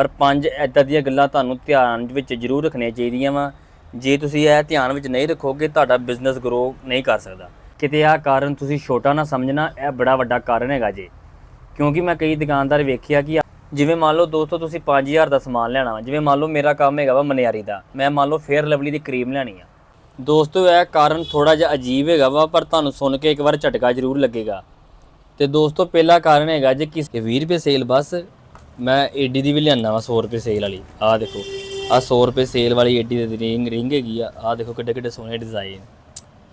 ਪਰ ਪੰਜ ਐਦਾਂ ਦੀਆਂ ਗੱਲਾਂ ਤੁਹਾਨੂੰ ਧਿਆਨ ਵਿੱਚ ਜ਼ਰੂਰ ਰੱਖਣੀਆਂ ਚਾਹੀਦੀਆਂ ਵਾ। ਜੇ ਤੁਸੀਂ ਇਹ ਧਿਆਨ ਵਿੱਚ ਨਹੀਂ ਰੱਖੋਗੇ, ਤੁਹਾਡਾ ਬਿਜ਼ਨਸ ਗਰੋ ਨਹੀਂ ਕਰ ਸਕਦਾ। ਕਿਤੇ ਆਹ ਕਾਰਨ ਤੁਸੀਂ ਛੋਟਾ ਨਾ ਸਮਝਣਾ, ਇਹ ਬੜਾ ਵੱਡਾ ਕਾਰਨ ਹੈਗਾ ਜੀ। ਕਿਉਂਕਿ ਮੈਂ ਕਈ ਦੁਕਾਨਦਾਰ ਵੇਖਿਆ ਕਿ ਜਿਵੇਂ ਮੰਨ ਲਓ ਦੋਸਤੋ, ਤੁਸੀਂ 5000 ਦਾ ਸਮਾਨ ਲੈਣਾ ਵਾ। ਜਿਵੇਂ ਮੰਨ ਲਓ ਮੇਰਾ ਕੰਮ ਹੈਗਾ ਵਾ ਮਨਿਆਰੀ ਦਾ। ਮੈਂ ਮੰਨ ਲਓ ਫੇਅਰ ਲਵਲੀ ਦੀ ਕਰੀਮ ਲੈਣੀ ਆ। ਦੋਸਤੋ, ਇਹ ਕਾਰਨ ਥੋੜਾ ਜਿਹਾ ਅਜੀਬ ਹੈਗਾ ਵਾ, ਪਰ ਤੁਹਾਨੂੰ ਸੁਣ ਕੇ ਇੱਕ ਵਾਰ ਝਟਕਾ ਜ਼ਰੂਰ ਲੱਗੇਗਾ। ਤੇ ਦੋਸਤੋ, ਪਹਿਲਾ ਕਾਰਨ ਹੈਗਾ ਜੇ ਕਿ 20 ਰੁਪਏ ਸੇਲ ਬਸ ਮੈਂ ਏਡੀ ਦੀ ਵੀ ਲਿਆਣਾ ਵਾ 100 ਰੁਪਏ ਸੇਲ ਵਾਲੀ। ਆਹ ਦੇਖੋ, ਆਹ 100 ਰੁਪਏ ਸੇਲ ਵਾਲੀ ਏਡੀ ਦੀ ਰਿੰਗ ਰਿੰਗ ਹੈਗੀ ਆ। ਆਹ ਦੇਖੋ ਕਿੱਡੇ ਕਿੱਡੇ ਸੋਹਣੇ ਡਿਜ਼ਾਈਨ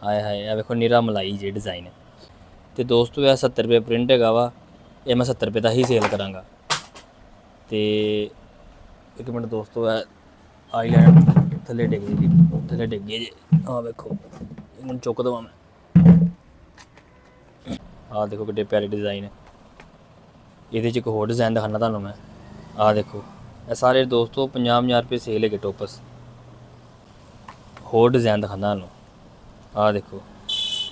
ਆਏ ਹਾਏ ਆ ਵੇਖੋ ਨੀਰਾ ਮਲਾਈ ਜੇ ਡਿਜ਼ਾਈਨ ਤੇ ਦੋਸਤੋ ਇਹ 70 ਰੁਪਏ ਪ੍ਰਿੰਟ ਹੈਗਾ ਵਾ, ਇਹ ਮੈਂ 70 ਰੁਪਏ ਦਾ ਹੀ ਸੇਲ ਕਰਾਂਗਾ। ਤੇ ਇੱਕ ਮਿੰਟ ਦੋਸਤੋ ਇਹ ਆਈਲੈਂਡ ਥੱਲੇ ਡਿੱਗ ਗਈ ਜੀ, ਥੱਲੇ ਡਿੱਗ ਗਈ ਜੀ। ਆਹ ਵੇਖੋ ਇਹਨੂੰ ਚੁੱਕ ਦਵਾਂ ਮੈਂ। ਆਹ ਦੇਖੋ ਕਿੱਡੇ ਪਿਆਰੇ ਡਿਜ਼ਾਈਨ ਹੈ ਇਹਦੇ ਚ ਇੱਕ ਹੋਰ ਡਿਜ਼ਾਈਨ ਦਿਖਾਣਾ ਤੁਹਾਨੂੰ ਮੈਂ। ਆਹ ਦੇਖੋ, ਇਹ ਸਾਰੇ ਦੋਸਤੋ 50000 ਰੁਪਏ ਸੇਲ ਹੈਗੇ ਟੋਪਸ। ਹੋਰ ਡਿਜ਼ਾਈਨ ਦਿਖਾਣਾ ਤੁਹਾਨੂੰ। ਆਹ ਦੇਖੋ,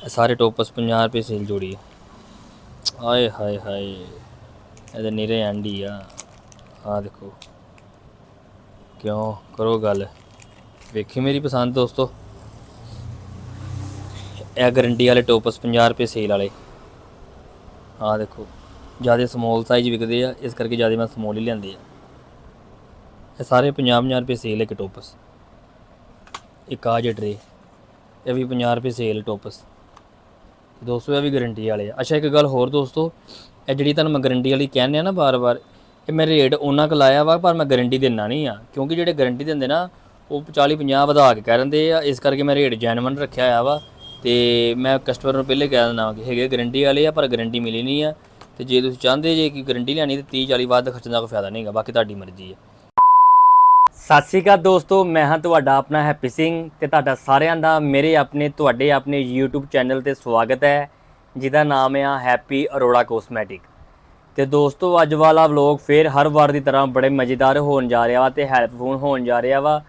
ਇਹ ਸਾਰੇ ਟੋਪਸ 50 ਰੁਪਏ ਸੇਲ ਜੋੜੀ ਹੈ ਆਏ ਹਾਏ ਹਾਏ, ਇਹਦੇ ਨੀਰੇ ਐਂਡੀ ਆ। ਆਹ ਦੇਖੋ, ਕਿਉਂ ਕਰੋ ਗੱਲ? ਵੇਖੀ ਮੇਰੀ ਪਸੰਦ ਦੋਸਤੋ? ਇਹ ਗਰੰਟੀ ਵਾਲੇ ਟੋਪਸ 50 ਰੁਪਏ ਸੇਲ ਵਾਲੇ। ਆਹ ਦੇਖੋ ਜ਼ਿਆਦਾ ਸਮੋਲ ਸਾਈਜ਼ ਵਿਕਦੇ ਆ, ਇਸ ਕਰਕੇ ਜ਼ਿਆਦਾ ਮੈਂ ਸਮੋਲ ਹੀ ਲਿਆਂਦੇ ਆ। ਇਹ ਸਾਰੇ 50-50 ਰੁਪਏ ਸੇਲ ਹੈ ਟੋਪਸ ਇੱਕ ਆ ਜੇ ਟਰੇ ਇਹ ਵੀ 50 ਰੁਪਏ ਸੇਲ ਟੋਪਸ ਦੋਸਤੋ, ਇਹ ਵੀ ਗਾਰੰਟੀ ਵਾਲੇ ਆ। ਅੱਛਾ, ਇੱਕ ਗੱਲ ਹੋਰ ਦੋਸਤੋ, ਇਹ ਜਿਹੜੀ ਤੁਹਾਨੂੰ ਮੈਂ ਗਾਰੰਟੀ ਵਾਲੀ ਕਹਿੰਦੇ ਆ ਨਾ ਬਾਰ-ਬਾਰ ਇਹ ਮੈਂ ਰੇਟ ਉਹਨਾਂ ਕੁ ਲਾਇਆ ਵਾ, ਪਰ ਮੈਂ ਗਾਰੰਟੀ ਦਿੰਦਾ ਨਹੀਂ ਆ। ਕਿਉਂਕਿ ਜਿਹੜੇ ਗਾਰੰਟੀ ਦਿੰਦੇ ਨਾ, ਉਹ 40 50 ਵਧਾ ਕੇ ਕਹਿ ਦਿੰਦੇ ਆ। ਇਸ ਕਰਕੇ ਮੈਂ ਰੇਟ ਜੈਨੂਇਨ ਰੱਖਿਆ ਹੋਇਆ ਵਾ। ਤੇ ਮੈਂ ਕਸਟਮਰ ਨੂੰ ਪਹਿਲੇ ਕਹਿ ਦਿੰਦਾ ਕਿ ਹੈਗੇ ਗਾਰੰਟੀ ਵਾਲੇ ਆ, ਪਰ ਗਾਰੰਟੀ ਮਿਲੀ ਨਹੀਂ ਆ। ਤੇ ਜੇ ਤੁਸੀਂ ਚਾਹੁੰਦੇ ਜੇ ਕਿ ਗਾਰੰਟੀ ਲੈਣੀ, ਤੇ 30 40 ਦਾ ਖਰਚਣ ਦਾ ਕੋਈ ਫਾਇਦਾ ਨਹੀਂਗਾ ਬਾਕੀ ਤੁਹਾਡੀ ਮਰਜ਼ੀ ਹੈ। ਸਤਿ ਸ਼੍ਰੀ ਅਕਾਲ ਦੋਸਤੋ, ਮੈਂ ਹਾਂ ਤੁਹਾਡਾ ਆਪਣਾ ਹੈਪੀ ਸਿੰਘ ਤੇ ਤੁਹਾਡਾ ਸਾਰਿਆਂ ਦਾ ਮੇਰੇ ਆਪਣੇ, ਤੁਹਾਡੇ ਆਪਣੇ YouTube ਚੈਨਲ ਤੇ ਸਵਾਗਤ ਹੈ, ਜਿਹਦਾ ਨਾਮ ਆ ਹੈਪੀ ਅਰੋੜਾ ਕੋਸਮੈਟਿਕ ਤੇ ਦੋਸਤੋ, ਅੱਜ ਵਾਲਾ ਵਲੌਗ ਫੇਰ ਹਰ ਵਾਰ ਦੀ ਤਰ੍ਹਾਂ ਬੜੇ ਮਜ਼ੇਦਾਰ ਹੋਣ ਜਾ ਰਿਹਾ ਵਾ ਤੇ ਹੈਲਪਫੁਲ ਹੋਣ ਜਾ ਰਿਹਾ ਵਾ।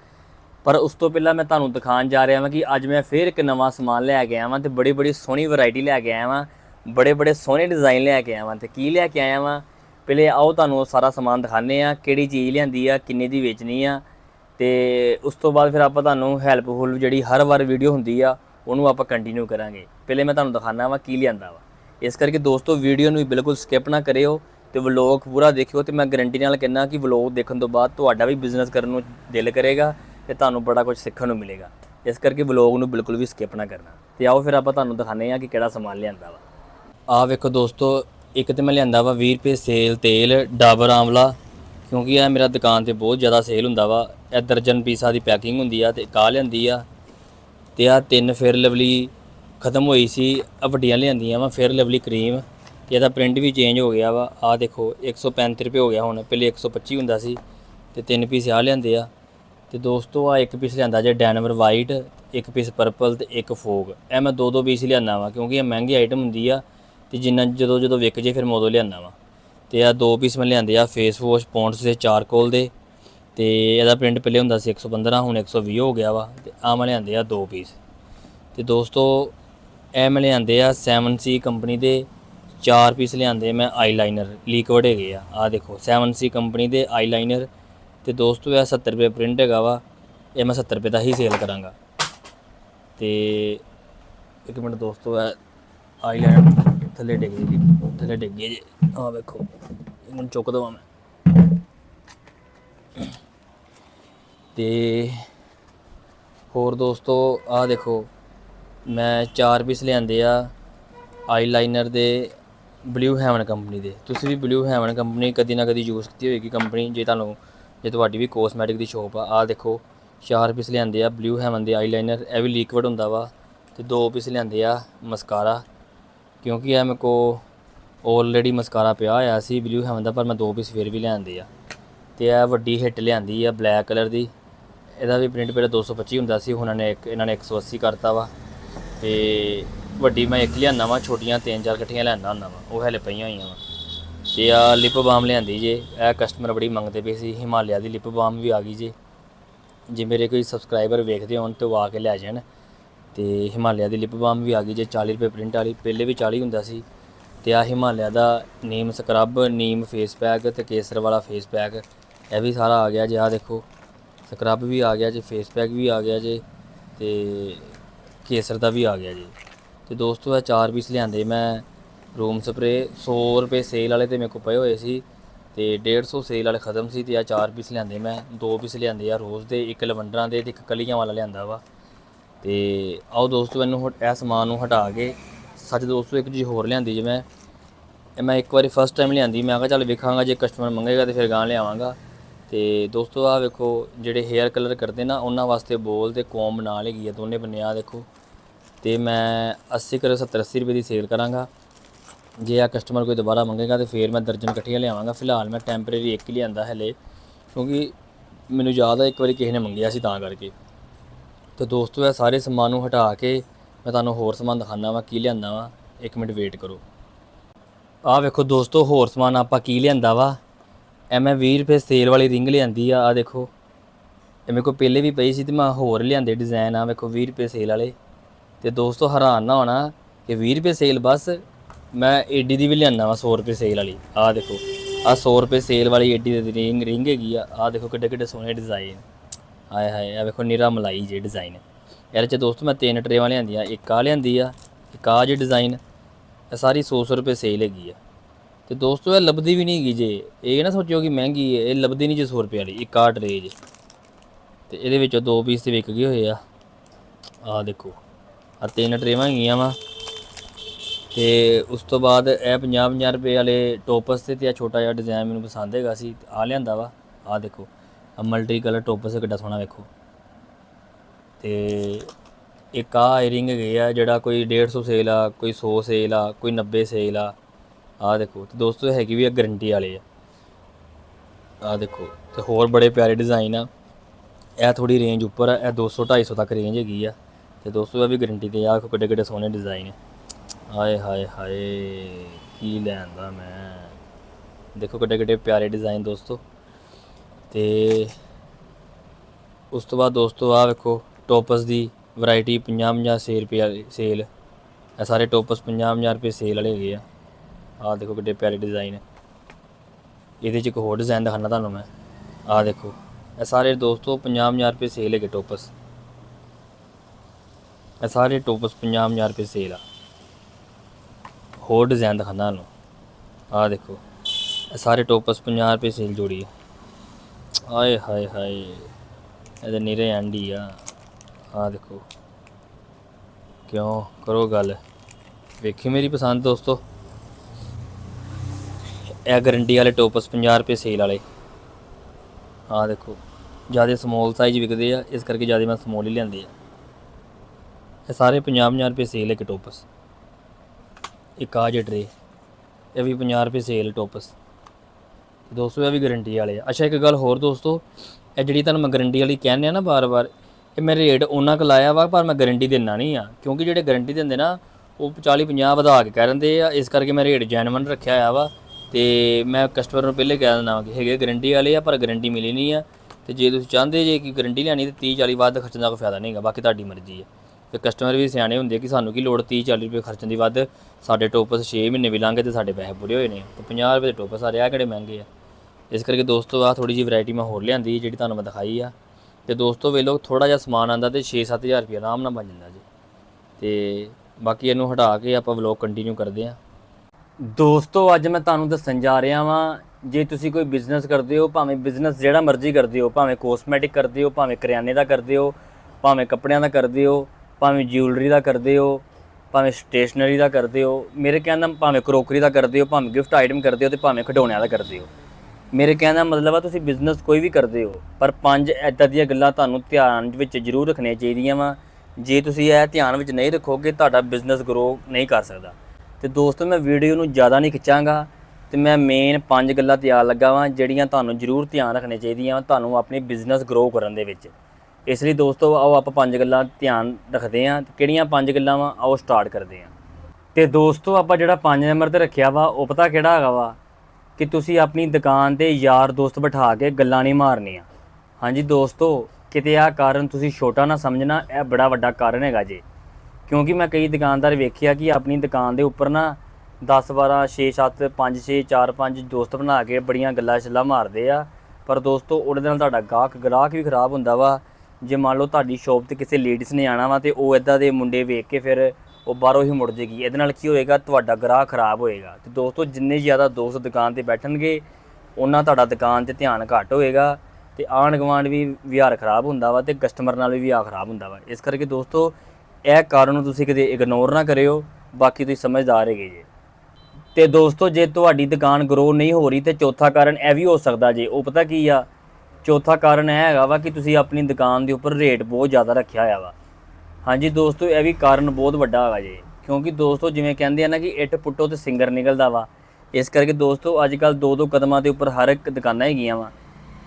ਪਰ ਉਸ ਤੋਂ ਪਹਿਲਾਂ ਮੈਂ ਤੁਹਾਨੂੰ ਦਿਖਾਉਣ ਜਾ ਰਿਹਾ ਵਾਂ ਕਿ ਅੱਜ ਮੈਂ ਫੇਰ ਇੱਕ ਨਵਾਂ ਸਮਾਨ ਲੈ ਕੇ ਆਇਆ ਵਾਂ ਤੇ ਬੜੀ ਬੜੀ ਸੋਹਣੀ ਵੈਰਾਈਟੀ ਲੈ ਕੇ ਆਇਆ ਵਾਂ। ਬੜੇ ਬੜੇ ਸੋਹਣੇ ਡਿਜ਼ਾਈਨ ਲੈ ਕੇ ਆਇਆ ਵਾਂ ਤੇ ਕੀ ਲੈ ਕੇ ਆਇਆ ਵਾਂ? ਪਹਿਲੇ ਆਓ ਤੁਹਾਨੂੰ ਉਹ ਸਾਰਾ ਸਮਾਨ ਦਿਖਾਣੇ ਆ ਕਿਹੜੀ ਚੀਜ਼ ਲਿਆਂਦੀ ਆ, ਕਿੰਨੇ ਦੀ ਵੇਚਣੀ ਆ ਤੇ ਉਸ ਤੋਂ ਬਾਅਦ ਫਿਰ ਆਪਾਂ ਤੁਹਾਨੂੰ ਹੈਲਪਫੁਲ ਜਿਹੜੀ ਹਰ ਵਾਰ ਵੀਡੀਓ ਹੁੰਦੀ ਆ, ਉਹਨੂੰ ਆਪਾਂ ਕੰਟੀਨਿਊ ਕਰਾਂਗੇ। ਪਹਿਲੇ ਮੈਂ ਤੁਹਾਨੂੰ ਦਿਖਾਣਾ ਵਾ ਕੀ ਲਿਆਂਦਾ ਵਾ। ਇਸ ਕਰਕੇ ਦੋਸਤੋ ਵੀਡੀਓ ਨੂੰ ਬਿਲਕੁਲ ਸਕਿਪ ਨਾ ਕਰਿਓ ਤੇ ਵਲੌਗ ਪੂਰਾ ਦੇਖਿਓ ਤੇ ਮੈਂ ਗਾਰੰਟੀ ਨਾਲ ਕਹਿੰਦਾ ਕਿ ਵਲੌਗ ਦੇਖਣ ਤੋਂ ਬਾਅਦ ਤੁਹਾਡਾ ਵੀ ਬਿਜ਼ਨਸ ਕਰਨ ਨੂੰ ਦਿਲ ਕਰੇਗਾ ਤੇ ਤੁਹਾਨੂੰ ਬੜਾ ਕੁਝ ਸਿੱਖਣ ਨੂੰ ਮਿਲੇਗਾ। ਇਸ ਕਰਕੇ ਵਲੌਗ ਨੂੰ ਬਿਲਕੁਲ ਵੀ ਸਕਿਪ ਨਾ ਕਰਨਾ। ਤੇ ਆਓ ਫਿਰ ਆਪਾਂ ਤੁਹਾਨੂੰ ਦਿਖਾਣੇ ਆ ਕਿ ਕਿਹੜਾ ਸਮਾਨ ਲਿਆਂਦਾ ਵਾ। ਆ ਵੇਖੋ ਦੋਸਤੋ, ਇੱਕ ਤੇ ਮੈਂ ਲਿਆਂਦਾ ਵਾ 20 ਰੁਪਏ ਸੇਲ, ਤੇਲ, ਡਾਬਰ ਆਮਲਾ ਕਿਉਂਕਿ ਇਹ ਮੇਰਾ ਦੁਕਾਨ ਤੇ ਬਹੁਤ ਜ਼ਿਆਦਾ ਸੇਲ ਹੁੰਦਾ ਵਾ। ਇਹ ਦਰਜਨ ਪੀਸਾਂ ਦੀ ਪੈਕਿੰਗ ਹੁੰਦੀ ਆ ਤੇ ਕਾ ਲਿਆਂਦੀ ਆ। ਤੇ ਆ ਤਿੰਨ ਫੇਰ ਲਵਲੀ ਖਤਮ ਹੋਈ ਸੀ। ਆ ਵੱਡੀਆਂ ਲਿਆਂਦੀਆਂ ਵਾ, ਫੇਰ ਲਵਲੀ ਕਰੀਮ। ਤੇ ਇਹਦਾ ਪ੍ਰਿੰਟ ਵੀ ਚੇਂਜ ਹੋ ਗਿਆ ਵਾ। ਆ ਦੇਖੋ 135 ਰੁਪਏ ਹੋ ਗਿਆ ਹੁਣ, ਪਹਿਲੇ 125 ਹੁੰਦਾ ਸੀ। ਤੇ ਤਿੰਨ ਪੀਸ ਆ ਲਿਆਂਦੇ ਆ। ਤੇ ਦੋਸਤੋ ਆ ਇੱਕ ਪੀਸ ਲਿਆਂਦਾ ਜੇ ਡੈਨਵਰ ਵਾਈਟ, ਇੱਕ ਪੀਸ ਪਰਪਲ ਤੇ ਇੱਕ ਫੋਗ। ਇਹ ਮੈਂ ਦੋ ਦੋ ਪੀਸ ਲਿਆਂਦਾ ਵਾ, ਕਿਉਂਕਿ ਇਹ ਮਹਿੰਗੀ ਆਈਟਮ ਹੁੰਦੀ ਆ। ਤੇ ਜਿੰਨਾ ਜਦੋਂ ਜਦੋਂ ਵਿਕ ਜੇ ਫਿਰ ਮੈਂ ਉਦੋਂ ਲਿਆਂਦਾ ਵਾ। ਤੇ ਆ ਦੋ ਪੀਸ ਮੈਂ ਲਿਆਂਦੇ ਆ ਫੇਸ ਵਾਸ਼ ਪੌਂਡਸ ਦੇ ਚਾਰਕੋਲ ਦੇ। ਤੇ ਇਹਦਾ ਪ੍ਰਿੰਟ ਪਹਿਲੇ ਹੁੰਦਾ ਸੀ 115 ਹੁਣ 120 ਹੋ ਗਿਆ ਵਾ। ਤੇ ਆ ਮੈਂ ਲਿਆਂਦੇ ਆ ਦੋ ਪੀਸ ਤੇ ਦੋਸਤੋ, ਇਹ ਮੈਂ ਲਿਆਂਦੇ ਆ 7C ਕੰਪਨੀ ਦੇ ਚਾਰ ਪੀਸ ਲਿਆਂਦੇ ਮੈਂ ਆਈਲਾਈਨਰ ਲਿਕਵਿਡ ਹੈਗੇ ਆ। ਆ ਦੇਖੋ 7C ਕੰਪਨੀ ਦੇ ਆਈਲਾਈਨਰ ਤੇ ਦੋਸਤੋ, ਇਹ 70 ਰੁਪਏ ਪ੍ਰਿੰਟ ਹੈਗਾ ਵਾ। ਇਹ ਮੈਂ 70 ਰੁਪਏ ਦਾ ਹੀ ਸੇਲ ਕਰਾਂਗਾ। ਤੇ ਇੱਕ ਮਿੰਟ ਦੋਸਤੋ, ਇਹ ਆਈਲਾਈਨਰ ਥੱਲੇ ਡਿੱਗ ਗਈ ਜੀ, ਥੱਲੇ ਡਿੱਗ ਗਈ ਜੀ। ਆ ਵੇਖੋ, ਇਹਨੂੰ ਚੁੱਕ ਦਵਾਂ ਮੈਂ। ਤੇ ਹੋਰ ਦੋਸਤੋ ਆ ਦੇਖੋ, ਮੈਂ ਚਾਰ ਪੀਸ ਲਿਆਂਦੇ ਆ ਆਈਲਾਈਨਰ ਦੇ ਬਲੂ ਹੈਵਨ ਕੰਪਨੀ ਦੇ। ਤੁਸੀਂ ਵੀ ਬਲੂ ਹੈਵਨ ਕੰਪਨੀ ਕਦੀ ਨਾ ਕਦੀ ਯੂਜ਼ ਕੀਤੀ ਹੋਏਗੀ ਕੰਪਨੀ ਜੇ ਤੁਹਾਨੂੰ, ਜੇ ਤੁਹਾਡੀ ਵੀ ਕੋਸਮੈਟਿਕ ਦੀ ਸ਼ੋਪ ਆ। ਆ ਦੇਖੋ, ਚਾਰ ਪੀਸ ਲਿਆਂਦੇ ਆ ਬਲੂ ਹੈਵਨ ਦੇ ਆਈਲਾਈਨਰ ਇਹ ਵੀ ਲਿਕਵਿਡ ਹੁੰਦਾ ਵਾ। ਤੇ ਦੋ ਪੀਸ ਲਿਆਂਦੇ ਆ ਮਸਕਾਰਾ ਕਿਉਂਕਿ ਇਹ ਮੇਰੇ ਕੋ ਆਲਰੇਡੀ ਮਸਕਾਰਾ ਪਿਆ ਹੋਇਆ ਸੀ ਬਲੂ ਹੈਵਨ ਦਾ, ਪਰ ਮੈਂ ਦੋ ਪੀਸ ਫਿਰ ਵੀ ਲਿਆਂਦੇ ਆ। ਤੇ ਇਹ ਵੱਡੀ ਹਿੱਟ ਲਿਆਂਦੀ ਆ ਬਲੈਕ ਕਲਰ ਦੀ। ਇਹਦਾ ਵੀ ਪ੍ਰਿੰਟ ਪਹਿਲਾਂ 225 ਹੁੰਦਾ ਸੀ ਉਹਨਾਂ ਨੇ ਇੱਕ, ਇਹਨਾਂ ਨੇ 180 ਕਰਤਾ ਵਾ। ਤੇ ਵੱਡੀ ਮੈਂ ਇੱਕ ਲਿਆਂਦਾ ਵਾ, ਛੋਟੀਆਂ ਤਿੰਨ ਚਾਰ ਇਕੱਠੀਆਂ ਲਿਆਂਦਾ ਹੁੰਦਾ ਵਾ, ਉਹ ਹਲੇ ਪਈਆਂ ਹੋਈਆਂ ਵਾ। ਤੇ ਆ ਲਿਪ ਬਾਮ ਲਿਆਂਦੀ ਜੇ, ਇਹ ਕਸਟਮਰ ਬੜੀ ਮੰਗਦੇ ਪਏ ਸੀ, ਹਿਮਾਲਿਆ ਦੀ ਲਿਪ ਬਾਮ ਵੀ ਆ ਗਈ ਜੇ। ਜੇ ਮੇਰੇ ਕੋਈ ਸਬਸਕ੍ਰਾਈਬਰ ਵੇਖਦੇ ਹੋਣ ਤੇ ਉਹ ਆ ਕੇ ਲੈ ਜਾਣ। ਤੇ ਹਿਮਾਲਿਆ ਦੀ ਲਿਪ ਬਾਮ ਵੀ ਆ ਗਈ, ਜੇ 40 ਰੁਪਏ ਪ੍ਰਿੰਟ ਵਾਲੀ, ਪਹਿਲੇ ਵੀ 40 ਹੁੰਦਾ ਸੀ। ਤੇ ਆ ਹਿਮਾਲਿਆ ਦਾ neem scrub neem face pack ਤੇ ਕੇਸਰ ਵਾਲਾ ਫੇਸ ਪੈਕ ਇਹ ਵੀ ਸਾਰਾ ਆ ਗਿਆ ਜੀ ਆਹ ਦੇਖੋ। ਸਕਰਬ ਵੀ ਆ ਗਿਆ ਜੀ ਫੇਸ ਪੈਕ ਵੀ ਆ ਗਿਆ ਜੇ, ਤੇ ਕੇਸਰ ਦਾ ਵੀ ਆ ਗਿਆ ਜੀ। ਤੇ ਦੋਸਤੋ, ਇਹ ਚਾਰ ਪੀਸ ਲਿਆਂਦੇ ਮੈਂ ਰੂਮ ਸਪਰੇ 100 ਰੁਪਏ ਸੇਲ ਵਾਲੇ ਤੇ ਮੇਰੇ ਕੋਲ ਪਏ ਹੋਏ ਸੀ, ਤੇ 150 ਸੇਲ ਵਾਲੇ ਖਤਮ ਸੀ ਤੇ ਆ ਚਾਰ ਪੀਸ ਲਿਆਂਦੇ ਮੈਂ। ਦੋ ਪੀਸ ਲਿਆਂਦੇ ਆ ਰੋਜ਼ ਦੇ, ਇੱਕ ਲਵੰਡਰਾਂ ਦੇ ਤੇ ਇੱਕ ਕਲੀਆਂ ਵਾਲਾ ਲਿਆਂਦਾ ਵਾ। ਤੇ ਆਓ ਦੋਸਤੋ ਇਹਨੂੰ ਹਟ- ਇਹ ਸਮਾਨ ਨੂੰ ਹਟਾ ਕੇ ਸੱਚ ਦੋਸਤੋ, ਇੱਕ ਚੀਜ਼ ਹੋਰ ਲਿਆਂਦੀ ਜੀ ਮੈਂ ਇਹ ਮੈਂ ਇੱਕ ਵਾਰੀ ਫਸਟ ਟਾਈਮ ਲਿਆਂਦੀ। ਮੈਂ ਕਿਹਾ ਚੱਲ ਵੇਖਾਂਗਾ, ਜੇ ਕਸਟਮਰ ਮੰਗੇਗਾ ਤੇ ਫਿਰ ਗਾਂ ਲਿਆਵਾਂਗਾ। ਤੇ ਦੋਸਤੋ ਆ ਵੇਖੋ, ਜਿਹੜੇ ਹੇਅਰ ਕਲਰ ਕਰਦੇ ਨਾ, ਉਹਨਾਂ ਵਾਸਤੇ ਬੋਲ ਤੇ ਕੌਮ ਨਾਲ ਹੈਗੀ ਹੈ ਦੋਨੇ ਬੰਨੇ ਆ ਦੇਖੋ। ਤੇ ਮੈਂ 80 ਕਰ 70 80 ਰੁਪਏ ਦੀ ਸੇਲ ਕਰਾਂਗਾ। ਜੇ ਆ ਕਸਟਮਰ ਕੋਈ ਦੁਬਾਰਾ ਮੰਗੇਗਾ ਤੇ ਫਿਰ ਮੈਂ ਦਰਜਨ ਇਕੱਠੀਆਂ ਲਿਆਵਾਂਗਾ। ਫਿਲਹਾਲ ਮੈਂ ਟੈਂਪਰੇਰੀ ਇੱਕ ਹੀ ਲਿਆਂਦਾ ਹਲੇ, ਕਿਉਂਕਿ ਮੈਨੂੰ ਯਾਦ ਆ, ਇੱਕ ਵਾਰੀ ਕਿਸੇ ਨੇ ਮੰਗਿਆ ਸੀ ਤਾਂ ਕਰਕੇ। ਤੇ ਦੋਸਤੋ, ਇਹ ਸਾਰੇ ਸਮਾਨ ਨੂੰ ਹਟਾ ਕੇ ਮੈਂ ਤੁਹਾਨੂੰ ਹੋਰ ਸਮਾਨ ਦਿਖਾਣਾ ਵਾ, ਕੀ ਲਿਆਂਦਾ ਵਾ। ਇੱਕ ਮਿੰਟ ਵੇਟ ਕਰੋ। ਆਹ ਵੇਖੋ ਦੋਸਤੋ, ਹੋਰ ਸਮਾਨ ਆਪਾਂ ਕੀ ਲਿਆਂਦਾ ਵਾ? ਐ ਮੈਂ 20 ਰੁਪਏ ਸੇਲ ਵਾਲੀ ਰਿੰਗ ਲਿਆਂਦੀ ਆ ਆ ਦੇਖੋ। ਇਹ ਮੇਰੇ ਕੋਲ ਪਹਿਲੇ ਵੀ ਪਈ ਸੀ ਤੇ ਮੈਂ ਹੋਰ ਲਿਆਂਦੇ ਡਿਜ਼ਾਈਨ ਆ, ਵੇਖੋ 20 ਰੁਪਏ ਸੇਲ ਵਾਲੇ। ਤੇ ਦੋਸਤੋ, ਹੈਰਾਨ ਨਾ ਹੋਣਾ ਕਿ 20 ਰੁਪਏ ਸੇਲ ਬਸ ਮੈਂ ਏਡੀ ਦੀ ਵੀ ਲਿਆਂਦਾ ਵਾ 100 ਰੁਪਏ ਸੇਲ ਵਾਲੀ। ਆ ਦੇਖੋ ਆ 100 ਰੁਪਏ ਸੇਲ ਵਾਲੀ ਏਡੀ ਦੀ ਰਿੰਗ ਰਿੰਗ ਹੈਗੀ ਆ। ਆ ਦੇਖੋ ਕਿੱਡੇ ਕਿੱਡੇ ਸੋਹਣੇ ਡਿਜ਼ਾਈਨ ਆਏ ਹਾਏ ਆ ਵੇਖੋ ਨੀਰਾ ਮਲਾਈ ਜੇ ਡਿਜ਼ਾਈਨ ਇਹਦੇ ਚ ਦੋਸਤੋ ਮੈਂ ਤਿੰਨ ਟਰੇਵਾਂ ਲਿਆਂਦੀਆਂ ਇੱਕ ਆ ਲਿਆਂਦੀ ਆ, ਇੱਕ ਆ ਜੇ ਡਿਜ਼ਾਈਨ ਇਹ ਸਾਰੀ 100 100 ਰੁਪਏ ਸੇਲ ਹੈਗੀ ਆ। ਤੇ ਦੋਸਤੋ ਇਹ ਲੱਭਦੀ ਵੀ ਨਹੀਂ ਹੈਗੀ ਜੇ। ਇਹ ਨਾ ਸੋਚਿਓ ਕਿ ਮਹਿੰਗੀ ਹੈ ਇਹ ਲੱਭਦੀ ਨਹੀਂ ਜੇ 100 ਰੁਪਏ ਵਾਲੀ, ਇੱਕ ਆ ਟਰੇ ਜੇ। ਤੇ ਇਹਦੇ ਵਿੱਚੋਂ ਦੋ ਪੀਸ ਤੇ ਵਿਕ ਗਏ ਹੋਏ ਆ। ਆ ਦੇਖੋ ਆ ਤਿੰਨ ਟਰੇਵਾਂ ਹੈਗੀਆਂ ਵਾ। ਤੇ ਉਸ ਤੋਂ ਬਾਅਦ ਇਹ 50 50 ਰੁਪਏ ਵਾਲੇ ਟੋਪਸ ਤੇ ਤੇ ਆ ਛੋਟਾ ਜਿਹਾ ਡਿਜ਼ਾਈਨ ਮੈਨੂੰ ਪਸੰਦ ਹੈਗਾ ਸੀ ਆ ਲਿਆਂਦਾ ਵਾ। ਆ ਦੇਖੋ ਮਲਟੀ ਕਲਰ ਟੋਪਸ ਕਿੱਡਾ ਸੋਹਣਾ ਵੇਖੋ। ਤੇ ਇੱਕ ਆ ਏਅਰਿੰਗ ਹੈਗੇ ਆ, ਜਿਹੜਾ ਕੋਈ 150 ਸੇਲ ਆ, ਕੋਈ 100 ਸੇਲ ਆ, ਕੋਈ 90 ਸੇਲ ਆ। ਆ ਦੇਖੋ, ਤੇ ਦੋਸਤੋ ਹੈਗੀ ਵੀ ਆ ਗਰੰਟੀ ਵਾਲੇ ਆ। ਆ ਦੇਖੋ, ਤੇ ਹੋਰ ਬੜੇ ਪਿਆਰੇ ਡਿਜ਼ਾਈਨ ਆ। ਇਹ ਥੋੜੀ ਰੇਂਜ ਉੱਪਰ ਆ, ਇਹ 200 250 ਤੱਕ ਰੇਂਜ ਹੈਗੀ ਆ। ਤੇ ਦੋਸਤੋ, ਇਹ ਵੀ ਗਰੰਟੀ ਤੇ ਆ ਕਿੱਡੇ ਕਿੱਡੇ ਸੋਹਣੇ ਡਿਜ਼ਾਈਨ ਆਏ ਹਾਏ ਹਾਏ ਕੀ ਲੈਂਦਾ ਮੈਂ। ਦੇਖੋ ਕਿੱਡੇ ਕਿੱਡੇ ਪਿਆਰੇ ਡਿਜ਼ਾਈਨ ਦੋਸਤੋ। ਤੇ ਉਸ ਤੋਂ ਬਾਅਦ ਦੋਸਤੋ ਆ ਵੇਖੋ ਟੋਪਸ ਦੀ ਵੈਰਾਈਟੀ 50 50 ਸੌ ਰੁਪਏ ਵਾਲੀ ਸੇਲ ਇਹ ਸਾਰੇ ਟੋਪਸ 50 50 ਰੁਪਏ ਸੇਲ ਵਾਲੇ ਹੈਗੇ ਆ। ਆ ਦੇਖੋ ਕਿੱਡੇ ਪਿਆਰੇ ਡਿਜ਼ਾਈਨ ਇਹਦੇ ਚ ਇੱਕ ਹੋਰ ਡਿਜ਼ਾਈਨ ਦਿਖਾਣਾ ਤੁਹਾਨੂੰ ਮੈਂ। ਆ ਦੇਖੋ, ਇਹ ਸਾਰੇ ਦੋਸਤੋ 50 50 ਰੁਪਏ ਸੇਲ ਹੈਗੇ ਟੋਪਸ ਇਹ ਸਾਰੇ ਟੋਪਸ 50 50 ਰੁਪਏ ਸੇਲ ਆ। ਹੋਰ ਡਿਜ਼ਾਈਨ ਦਿਖਾਣਾ ਤੁਹਾਨੂੰ। ਆ ਦੇਖੋ, ਇਹ ਸਾਰੇ ਟੋਪਸ 50 ਰੁਪਏ ਸੇਲ ਜੋੜੀ ਹੈ ਆਏ ਹਾਏ ਹਾਏ। ਇਹਦੇ ਨੀਰੇ ਐਂਡੀ ਆ। ਆ ਦੇਖੋ। ਕਿਉਂ? ਕਰੋ ਗੱਲ। ਵੇਖੀ ਮੇਰੀ ਪਸੰਦ ਦੋਸਤੋ। ਇਹ ਗਰੰਟੀ ਵਾਲੇ ਟੋਪਸ 50 ਰੁਪਏ ਸੇਲ ਵਾਲੇ। ਆ ਦੇਖੋ। ਜ਼ਿਆਦਾ ਸਮੋਲ ਸਾਈਜ਼ ਵਿਕਦੇ ਆ। ਇਸ ਕਰਕੇ ਜ਼ਿਆਦਾ ਮੈਂ ਸਮੋਲ ਹੀ ਲਿਆਂਦੇ ਆ। ਇਹ ਸਾਰੇ 50 50 ਰੁਪਏ ਸੇਲ ਹੈ ਟੋਪਸ ਇੱਕ ਆ ਜੇ ਟਰੇ ਇਹ ਵੀ 50 ਰੁਪਏ ਸੇਲ ਟੋਪਸ ਦੋਸਤੋ, ਇਹ ਵੀ ਗਾਰੰਟੀ ਵਾਲੇ ਆ। ਅੱਛਾ, ਇੱਕ ਗੱਲ ਹੋਰ ਦੋਸਤੋ, ਇਹ ਜਿਹੜੀ ਤੁਹਾਨੂੰ ਮੈਂ ਗਾਰੰਟੀ ਵਾਲੀ ਕਹਿੰਦੇ ਆ ਨਾ ਬਾਰ-ਬਾਰ ਇਹ ਮੈਂ ਰੇਟ ਉਹਨਾਂ ਕੁ ਲਾਇਆ ਵਾ, ਪਰ ਮੈਂ ਗਾਰੰਟੀ ਦਿੰਦਾ ਨਹੀਂ ਆ। ਕਿਉਂਕਿ ਜਿਹੜੇ ਗਾਰੰਟੀ ਦਿੰਦੇ ਨਾ, ਉਹ 40 50 ਵਧਾ ਕੇ ਕਹਿ ਦਿੰਦੇ ਆ। ਇਸ ਕਰਕੇ ਮੈਂ ਰੇਟ ਜੈਨੂਇਨ ਰੱਖਿਆ ਹੋਇਆ ਵਾ ਤੇ ਮੈਂ ਕਸਟਮਰ ਨੂੰ ਪਹਿਲੇ ਕਹਿ ਦਿੰਦਾ ਕਿ ਹੈਗੇ ਗਾਰੰਟੀ ਵਾਲੇ ਆ, ਪਰ ਗਾਰੰਟੀ ਮਿਲੀ ਨਹੀਂ ਆ। ਤੇ ਜੇ ਤੁਸੀਂ ਚਾਹੁੰਦੇ ਜੇ ਕਿ ਗਾਰੰਟੀ ਲੈਣੀ ਤੇ 30 40 ਵੱਧ ਖਰਚਣ ਦਾ ਕੋਈ ਫਾਇਦਾ ਨਹੀਂਗਾ ਬਾਕੀ ਤੁਹਾਡੀ ਮਰਜ਼ੀ ਹੈ ਤੇ ਕਸਟਮਰ ਵੀ ਸਿਆਣੇ ਹੁੰਦੇ ਕਿ ਸਾਨੂੰ ਕੀ ਲੋੜ 30 40 ਰੁਪਏ ਖਰਚਣ ਦੀ ਵੱਧ, ਸਾਡੇ ਟੋਪਸ 6 ਮਹੀਨੇ ਵੀ ਲੰਘੇ ਤੇ ਸਾਡੇ ਪੈਸੇ ਪੂਰੇ ਹੋਏ ਨੇ। ਤੇ 50 ਰੁਪਏ ਦੇ ਟੋਪਸ ਆ ਰਿਹਾ ਕਿਹੜੇ ਮਹਿੰਗੇ ਆ। ਇਸ ਕਰਕੇ ਦੋਸਤੋ ਆ ਥੋੜੀ ਜਿਹੀ ਵੈਰਾਈਟੀ ਮੈਂ ਹੋਰ ਲਿਆਂਦੀ, ਜਿਹੜੀ ਤੁਹਾਨੂੰ ਮੈਂ ਦਿਖਾਈ ਆ। ਤੇ ਦੋਸਤੋ ਵੇਲੋ ਥੋੜਾ ਜਿਹਾ ਸਮਾਨ ਆਂਦਾ ਤੇ 6-7000 ਰੁਪਏ ਆਰਾਮ ਨਾਲ ਬਣ ਜਾਂਦਾ ਜੀ। ਤੇ ਬਾਕੀ ਇਹਨੂੰ ਹਟਾ ਕੇ ਆਪਾਂ ਵਲੌਗ ਕੰਟੀਨਿਊ ਕਰਦੇ ਆਂ। ਦੋਸਤੋ, ਅੱਜ ਮੈਂ ਤੁਹਾਨੂੰ ਦੱਸਣ ਜਾ ਰਿਹਾ ਵਾਂ, ਜੇ ਤੁਸੀਂ ਕੋਈ ਬਿਜ਼ਨਸ ਕਰਦੇ ਹੋ, ਭਾਵੇਂ ਬਿਜ਼ਨਸ ਜਿਹੜਾ ਮਰਜ਼ੀ ਕਰਦੇ ਹੋ, ਭਾਵੇਂ ਕੋਸਮੈਟਿਕ ਕਰਦੇ ਹੋ, ਭਾਵੇਂ ਕਰਿਆਨੇ ਦਾ ਕਰਦੇ ਹੋ, ਭਾਵੇਂ ਕੱਪੜਿਆਂ ਦਾ ਕਰਦੇ ਹੋ, ਭਾਵੇਂ ਜਿਊਲਰੀ ਦਾ ਕਰਦੇ ਹੋ, ਭਾਵੇਂ ਸਟੇਸ਼ਨਰੀ ਦਾ ਕਰਦੇ ਹੋ, ਮੇਰੇ ਕਹਿਣ ਦਾ ਭਾਵੇਂ ਕਰੋਕਰੀ ਦਾ ਕਰਦੇ ਹੋ, ਭਾਵੇਂ ਗਿਫਟ ਆਈਟਮ ਕਰਦੇ ਹੋ ਤੇ ਭਾਵੇਂ ਖਿਡੌਣਿਆਂ ਦਾ ਕਰਦੇ ਹੋ। ਮੇਰੇ ਕਹਿਣ ਦਾ ਮਤਲਬ ਆ, ਤੁਸੀਂ ਬਿਜ਼ਨਸ ਕੋਈ ਵੀ ਕਰਦੇ ਹੋ, ਪਰ ਪੰਜ ਐਦਾਂ ਦੀਆਂ ਗੱਲਾਂ ਤੁਹਾਨੂੰ ਧਿਆਨ ਵਿੱਚ ਜ਼ਰੂਰ ਰੱਖਣੀਆਂ ਚਾਹੀਦੀਆਂ ਵਾ। ਜੇ ਤੁਸੀਂ ਇਹ ਧਿਆਨ ਵਿੱਚ ਨਹੀਂ ਰੱਖੋਗੇ, ਤੁਹਾਡਾ ਬਿਜ਼ਨਸ ਗਰੋ ਨਹੀਂ ਕਰ ਸਕਦਾ। ਤੇ ਦੋਸਤੋ, ਮੈਂ ਵੀਡੀਓ ਨੂੰ ਜ਼ਿਆਦਾ ਨਹੀਂ ਖਿੱਚਾਂਗਾ, ਤੇ ਮੈਂ ਮੇਨ ਪੰਜ ਗੱਲਾਂ ਤਿਆਰ ਲੱਗਾ ਵਾਂ, ਜਿਹੜੀਆਂ ਤੁਹਾਨੂੰ ਜ਼ਰੂਰ ਧਿਆਨ ਰੱਖਣੀਆਂ ਚਾਹੀਦੀਆਂ ਤੁਹਾਨੂੰ ਆਪਣੀ ਬਿਜ਼ਨਸ ਗਰੋ ਕਰਨ ਦੇ ਵਿੱਚ। ਇਸ ਲਈ ਦੋਸਤੋ, ਆਓ ਆਪਾਂ ਪੰਜ ਗੱਲਾਂ ਧਿਆਨ ਰੱਖਦੇ ਹਾਂ ਕਿਹੜੀਆਂ ਪੰਜ ਗੱਲਾਂ ਵਾ, ਆਓ ਸਟਾਰਟ ਕਰਦੇ ਹਾਂ ਤੇ ਦੋਸਤੋ, ਆਪਾਂ ਜਿਹੜਾ ਪੰਜ ਨੰਬਰ ਤੇ ਰੱਖਿਆ ਵਾ, ਉਹ ਪਤਾ ਕਿਹੜਾ ਹੈਗਾ ਵਾ? ਕਿ ਤੁਸੀਂ ਆਪਣੀ ਦੁਕਾਨ ਤੇ ਯਾਰ ਦੋਸਤ ਬਿਠਾ ਕੇ ਗੱਲਾਂ ਨਹੀਂ ਮਾਰਨੀਆਂ। ਹਾਂਜੀ ਦੋਸਤੋ, ਕਿਤੇ ਆ ਕਾਰਨ ਤੁਸੀਂ ਛੋਟਾ ਨਾ ਸਮਝਣਾ, ਇਹ ਬੜਾ ਵੱਡਾ ਕਾਰਨ ਹੈਗਾ ਜੀ। ਕਿਉਂਕਿ ਮੈਂ ਕਈ ਦੁਕਾਨਦਾਰ ਵੇਖਿਆ ਕਿ ਆਪਣੀ ਦੁਕਾਨ ਦੇ ਉੱਪਰ ਨਾ 10 12 6 7 5 6 4 5 ਦੋਸਤ ਬਣਾ ਕੇ ਬੜੀਆਂ ਗੱਲਾਂ ਛੱਲਾ ਮਾਰਦੇ ਆ। ਪਰ ਦੋਸਤੋ, ਉਹਦੇ ਨਾਲ ਤੁਹਾਡਾ ਗਾਹਕ, ਗ੍ਰਾਹਕ ਵੀ ਖਰਾਬ ਹੁੰਦਾ ਵਾ। ਜੇ ਮੰਨ ਲਓ ਤੁਹਾਡੀ ਸ਼ਾਪ ਤੇ ਕਿਸੇ ਲੇਡੀਜ਼ ਨੇ ਆਣਾ ਵਾ ਤੇ ਉਹ ਇਦਾਂ ਦੇ ਮੁੰਡੇ ਵੇਖ ਕੇ ਫਿਰ ਉਹ ਬਾਹਰੋਂ ਹੀ ਮੁੜ ਜੇਗੀ। ਇਹਦੇ ਨਾਲ ਕੀ ਹੋਏਗਾ? ਤੁਹਾਡਾ ਗ੍ਰਾਹ ਖਰਾਬ ਹੋਏਗਾ। ਤੇ ਦੋਸਤੋ, ਜਿੰਨੇ ਜ਼ਿਆਦਾ ਦੋਸਤ ਦੁਕਾਨ ਤੇ ਬੈਠਣਗੇ, ਉਹਨਾਂ ਤੁਹਾਡਾ ਦੁਕਾਨ ਤੇ ਧਿਆਨ ਘੱਟ ਹੋਏਗਾ ਤੇ ਆਂਢ ਗੁਆਂਢ ਵੀ ਵਿਹਾਰ ਖਰਾਬ ਹੁੰਦਾ ਵਾ ਤੇ ਕਸਟਮਰ ਨਾਲ ਵੀ ਵਿਹਾਰ ਖਰਾਬ ਹੁੰਦਾ ਵਾ। ਇਸ ਕਰਕੇ ਦੋਸਤੋ, ਇਹ ਕਾਰਨ ਨੂੰ ਤੁਸੀਂ ਕਦੇ ਇਗਨੋਰ ਨਾ ਕਰਿਓ। ਬਾਕੀ ਤੁਸੀਂ ਸਮਝਦਾਰ ਹੈਗੇ ਜੇ। ਤੇ ਦੋਸਤੋ, ਜੇ ਤੁਹਾਡੀ ਦੁਕਾਨ ਗਰੋ ਨਹੀਂ ਹੋ ਰਹੀ ਤੇ ਚੌਥਾ ਕਾਰਨ ਇਹ ਵੀ ਹੋ ਸਕਦਾ ਜੇ। ਉਹ ਪਤਾ ਕੀ ਆ? ਚੌਥਾ ਕਾਰਨ ਇਹ ਹੈਗਾ ਵਾ ਕਿ ਤੁਸੀਂ ਆਪਣੀ ਦੁਕਾਨ ਦੇ ਉੱਪਰ ਰੇਟ ਬਹੁਤ ਜ਼ਿਆਦਾ ਰੱਖਿਆ ਹੋਇਆ ਵਾ। ਹਾਂਜੀ ਦੋਸਤੋ, ਇਹ ਵੀ ਕਾਰਨ ਬਹੁਤ ਵੱਡਾ ਹੈਗਾ ਜੀ। ਕਿਉਂਕਿ ਦੋਸਤੋ, ਜਿਵੇਂ ਕਹਿੰਦੇ ਆ ਨਾ ਕਿ ਇੱਟ ਪੁੱਟੋ ਤੇ ਸਿੰਗਰ ਨਿਕਲਦਾ ਵਾ। ਇਸ ਕਰਕੇ ਦੋਸਤੋ ਅੱਜ ਕੱਲ ਦੋ ਦੋ ਕਦਮਾਂ ਦੇ ਉੱਪਰ ਹਰ ਇੱਕ ਦੁਕਾਨਾਂ ਹੈਗੀਆਂ ਵਾ।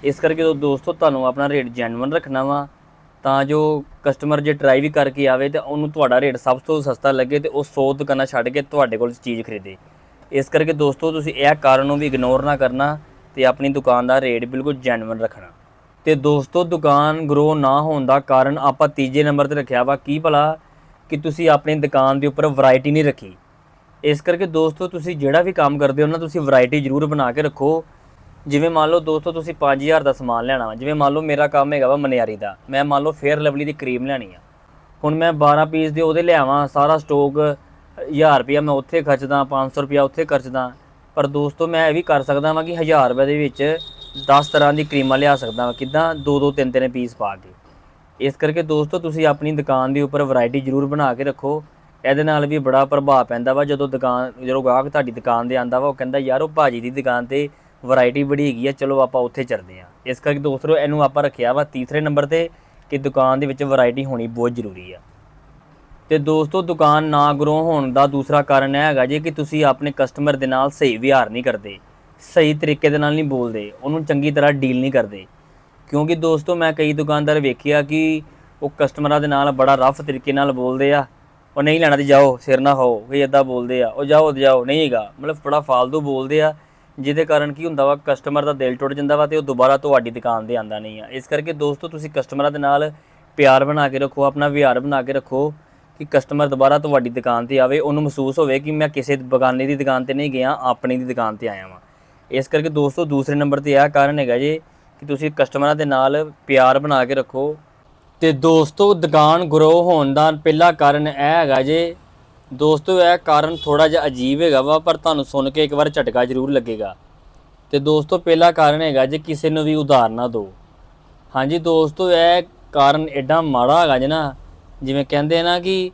ਇਸ ਕਰਕੇ ਦੋ- ਦੋਸਤੋ, ਤੁਹਾਨੂੰ ਆਪਣਾ ਰੇਟ ਜੈਨੂਇਨ ਰੱਖਣਾ ਵਾ, ਤਾਂ ਜੋ ਕਸਟਮਰ ਜੇ ਟਰਾਈ ਵੀ ਕਰਕੇ ਆਵੇ ਤੇ ਉਹਨੂੰ ਤੁਹਾਡਾ ਰੇਟ ਸਭ ਤੋਂ ਸਸਤਾ ਲੱਗੇ ਤੇ ਉਹ 100 ਦੁਕਾਨਾਂ ਛੱਡ ਕੇ ਤੁਹਾਡੇ ਕੋਲ ਚੀਜ਼ ਖਰੀਦੇ। ਇਸ ਕਰਕੇ ਦੋਸਤੋ, ਤੁਸੀਂ ਇਹ ਕਾਰਨ ਨੂੰ ਵੀ ਇਗਨੋਰ ਨਾ ਕਰਨਾ ਤੇ ਆਪਣੀ ਦੁਕਾਨ ਦਾ ਰੇਟ ਬਿਲਕੁਲ ਜੈਨੂਇਨ ਰੱਖਣਾ। ਤੇ ਦੋਸਤੋ, ਦੁਕਾਨ ਗਰੋ ਨਾ ਹੋਣ ਦਾ ਕਾਰਨ ਆਪਾਂ ਤੀਜੇ ਨੰਬਰ ਤੇ ਰੱਖਿਆ ਵਾ। ਕੀ ਭਲਾ ਕਿ ਤੁਸੀਂ ਆਪਣੀ ਦੁਕਾਨ ਦੇ ਉੱਪਰ ਵੈਰਾਈਟੀ ਨਹੀਂ ਰੱਖੀ। ਇਸ ਕਰਕੇ ਦੋਸਤੋ, ਤੁਸੀਂ ਜਿਹੜਾ ਵੀ ਕੰਮ ਕਰਦੇ ਹੋ ਨਾ, ਤੁਸੀਂ ਵੈਰਾਈਟੀ ਜ਼ਰੂਰ ਬਣਾ ਕੇ ਰੱਖੋ। ਜਿਵੇਂ ਮੰਨ ਲਓ ਦੋਸਤੋ, ਤੁਸੀਂ 5000 ਦਾ ਸਮਾਨ ਲੈਣਾ ਵਾ। ਜਿਵੇਂ ਮੰਨ ਲਓ ਮੇਰਾ ਕੰਮ ਹੈਗਾ ਵਾ ਮਨਿਆਰੀ ਦਾ। ਮੈਂ ਮੰਨ ਲਓ ਫੇਅਰ ਲਵਲੀ ਦੀ ਕਰੀਮ ਲੈਣੀ ਆ। ਹੁਣ ਮੈਂ 12 ਪੀਸ ਦੇ ਉਹਦੇ ਲਿਆਵਾਂ, ਸਾਰਾ ਸਟਾਕ 1000 ਰੁਪਇਆ ਮੈਂ ਉੱਥੇ ਖਰਚਦਾ 500 ਰੁਪਇਆ ਉੱਥੇ ਖਰਚਦਾ। ਪਰ ਦੋਸਤੋ, ਮੈਂ ਇਹ ਵੀ ਕਰ ਸਕਦਾ ਵਾਂ ਕਿ 1000 ਰੁਪਏ ਦੇ ਵਿੱਚ 10 ਤਰ੍ਹਾਂ ਦੀ ਕਰੀਮਾਂ ਲਿਆ ਸਕਦਾ ਵਾਂ, ਕਿਦਾਂ? ਦੋ ਦੋ, ਤਿੰਨ ਤਿੰਨ ਪੀਸ ਪਾ ਕੇ। ਇਸ ਕਰਕੇ ਦੋਸਤੋ, ਤੁਸੀਂ ਆਪਣੀ ਦੁਕਾਨ ਦੇ ਉੱਪਰ ਵੈਰਾਈਟੀ ਜ਼ਰੂਰ ਬਣਾ ਕੇ ਰੱਖੋ। ਇਹਦੇ ਨਾਲ ਵੀ ਬੜਾ ਪ੍ਰਭਾਵ ਪੈਂਦਾ ਵਾ, ਜਦੋਂ ਦੁਕਾਨ, ਜਦੋਂ ਗਾਹਕ ਤੁਹਾਡੀ ਦੁਕਾਨ ਦੇ ਆਂਦਾ ਵਾ, ਉਹ ਕਹਿੰਦਾ, ਯਾਰ, ਉਹ ਭਾਜੀ ਦੀ ਦੁਕਾਨ ਤੇ ਵੈਰਾਈਟੀ ਬੜੀ ਹੈਗੀ ਆ, ਚਲੋ ਆਪਾਂ ਉੱਥੇ ਚੱਲਦੇ ਆ। ਇਸ ਕਰਕੇ ਦੋਸਤੋ, ਇਹਨੂੰ ਆਪਾਂ ਰੱਖਿਆ ਵਾ ਤੀਸਰੇ ਨੰਬਰ ਤੇ ਕਿ ਦੁਕਾਨ ਦੇ ਵਿੱਚ ਵੈਰਾਈਟੀ ਹੋਣੀ ਬਹੁਤ ਜ਼ਰੂਰੀ ਆ। ਤੇ ਦੋਸਤੋ, ਦੁਕਾਨ ਨਾ ਗਰੋ ਹੋਣ ਦਾ ਦੂਸਰਾ ਕਾਰਨ ਇਹ ਹੈਗਾ ਜੇ ਕਿ ਤੁਸੀਂ ਆਪਣੇ ਕਸਟਮਰ ਦੇ ਨਾਲ ਸਹੀ ਵਿਹਾਰ ਨਹੀਂ ਕਰਦੇ। ਸਹੀ ਤਰੀਕੇ ਦੇ ਨਾਲ ਨਹੀਂ ਬੋਲਦੇ, ਉਹਨੂੰ ਚੰਗੀ ਤਰ੍ਹਾਂ ਡੀਲ ਨਹੀਂ ਕਰਦੇ। ਕਿਉਂਕਿ ਦੋਸਤੋ, ਮੈਂ ਕਈ ਦੁਕਾਨਦਾਰ ਵੇਖਿਆ ਕਿ ਉਹ ਕਸਟਮਰਾਂ ਦੇ ਨਾਲ ਬੜਾ ਰਫ ਤਰੀਕੇ ਨਾਲ ਬੋਲਦੇ ਆ। ਉਹ ਨਹੀਂ ਲੈਣਾ ਤੇ ਜਾਓ, ਸਿਰ ਨਾ ਹੋ ਵੀ ਇਦਾਂ ਬੋਲਦੇ ਆ। ਉਹ ਜਾਓ, ਤੇ ਜਾਓ, ਨਹੀਂ ਹੈਗਾ। ਮਤਲਬ ਬੜਾ ਫਾਲਤੂ ਬੋਲਦੇ ਆ, ਜਿਹਦੇ ਕਾਰਨ ਕੀ ਹੁੰਦਾ ਵਾ ਕਸਟਮਰ ਦਾ ਦਿਲ ਟੁੱਟ ਜਾਂਦਾ ਵਾ ਤੇ ਉਹ ਦੁਬਾਰਾ ਤੁਹਾਡੀ ਦੁਕਾਨ ਤੇ ਆਂਦਾ ਨਹੀਂ ਆ। ਇਸ ਕਰਕੇ ਦੋਸਤੋ, ਤੁਸੀਂ ਕਸਟਮਰਾਂ ਦੇ ਨਾਲ ਪਿਆਰ ਬਣਾ ਕੇ ਰੱਖੋ, ਆਪਣਾ ਵਿਹਾਰ ਬਣਾ ਕੇ ਰੱਖੋ ਕਿ ਕਸਟਮਰ ਦੁਬਾਰਾ ਤੁਹਾਡੀ ਦੁਕਾਨ ਤੇ ਆਵੇ। ਉਹਨੂੰ ਮਹਿਸੂਸ ਹੋਵੇ ਕਿ ਮੈਂ ਕਿਸੇ ਬਗਾਨੇ ਦੀ ਦੁਕਾਨ ਤੇ ਨਹੀਂ ਗਿਆ, ਆਪਣੀ ਦੀ ਦੁਕਾਨ ਤੇ ਆਇਆ ਵਾਂ। ਇਸ ਕਰਕੇ ਦੋਸਤੋ ਦੂਸਰੇ ਨੰਬਰ ਤੇ ਇਹ ਕਾਰਨ ਹੈਗਾ ਜੇ ਕਿ ਤੁਸੀਂ ਕਸਟਮਰਾਂ ਦੇ ਨਾਲ ਪਿਆਰ ਬਣਾ ਕੇ ਰੱਖੋ। ਤੇ ਦੋਸਤੋ ਦੁਕਾਨ ਗਰੋ ਹੋਣ ਦਾ ਪਹਿਲਾ ਕਾਰਨ ਇਹ ਹੈਗਾ ਜੇ, ਦੋਸਤੋ ਇਹ ਕਾਰਨ ਥੋੜਾ ਜਿਹਾ ਅਜੀਬ ਹੈਗਾ ਵਾ, ਪਰ ਤੁਹਾਨੂੰ ਸੁਣ ਕੇ ਇੱਕ ਵਾਰ ਝਟਕਾ ਜ਼ਰੂਰ ਲੱਗੇਗਾ। ਤੇ ਦੋਸਤੋ ਪਹਿਲਾ ਕਾਰਨ ਹੈਗਾ ਜੇ, ਕਿਸੇ ਨੂੰ ਵੀ ਉਧਾਰ ਨਾ ਦਿਓ। ਹਾਂਜੀ ਦੋਸਤੋ ਇਹ ਕਾਰਨ ਐਡਾ ਮਾੜਾ ਹੈਗਾ ਜੇ ਨਾ, ਜਿਵੇਂ ਕਹਿੰਦੇ ਨਾ ਕਿ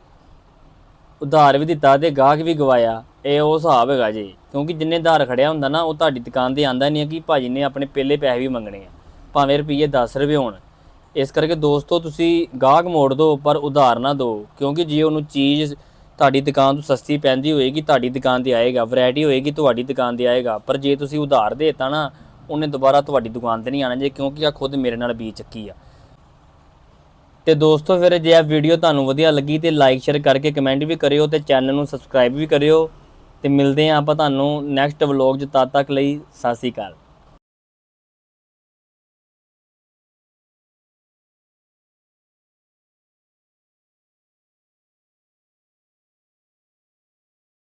ਉਧਾਰ ਵੀ ਦਿੱਤਾ ਤੇ ਗਾਹਕ ਵੀ ਗਵਾਇਆ। ਇਹ ਉਹ ਹਿਸਾਬ ਹੈਗਾ ਜੀ। ਕਿਉਂਕਿ ਜਿੰਨੇ ਉਧਾਰ ਖੜਿਆ ਹੁੰਦਾ ਨਾ, ਉਹ ਤੁਹਾਡੀ ਦੁਕਾਨ ਤੇ ਆਂਦਾ ਨਹੀਂ ਹੈ ਕਿ ਭਾਜੀ ਨੇ ਆਪਣੇ ਪਹਿਲੇ ਪੈਸੇ ਵੀ ਮੰਗਣੇ ਆ। ਭਾਵੇਂ ਰੁਪਈਏ 10 ਰੁਪਏ ਹੋਣ। ਇਸ ਕਰਕੇ ਦੋਸਤੋ, ਤੁਸੀਂ ਗਾਹਕ ਮੋੜ ਦਿਓ ਪਰ ਉਧਾਰ ਨਾ ਦਿਓ। ਕਿਉਂਕਿ ਜੇ ਉਹਨੂੰ ਚੀਜ਼ ਤੁਹਾਡੀ ਦੁਕਾਨ ਤੋਂ ਸਸਤੀ ਪੈਂਦੀ ਹੋਏਗੀ, ਤੁਹਾਡੀ ਦੁਕਾਨ ਤੇ ਆਏਗਾ, ਵੈਰਾਈਟੀ ਹੋਏਗੀ, ਤੁਹਾਡੀ ਦੁਕਾਨ ਤੇ ਆਏਗਾ। ਪਰ ਜੇ ਤੁਸੀਂ ਉਧਾਰ ਦੇਤਾ ਨਾ, ਉਹਨੇ ਦੁਬਾਰਾ ਤੁਹਾਡੀ ਦੁਕਾਨ ਤੇ ਨਹੀਂ ਆਣਾ ਜੇ, ਕਿਉਂਕਿ ਆ ਖੁਦ ਮੇਰੇ ਨਾਲ ਬੀਤ ਚੱਕੀ ਆ। ਤੇ ਦੋਸਤੋ, ਫਿਰ ਜੇ ਇਹ ਵੀਡੀਓ ਤੁਹਾਨੂੰ ਵਧੀਆ ਲੱਗੀ ਤੇ ਲਾਈਕ ਸ਼ੇਅਰ ਕਰਕੇ ਕਮੈਂਟ ਵੀ ਕਰਿਓ ਤੇ ਚੈਨਲ ਨੂੰ ਸਬਸਕ੍ਰਾਈਬ ਵੀ ਕਰਿਓ। ਤੇ ਮਿਲਦੇ ਹਾਂ ਆਪਾਂ ਤੁਹਾਨੂੰ ਨੈਕਸਟ ਵਲੌਗ 'ਚ ਤਦ ਤੱਕ ਲਈ ਸਤਿ ਸ਼੍ਰੀ ਅਕਾਲ।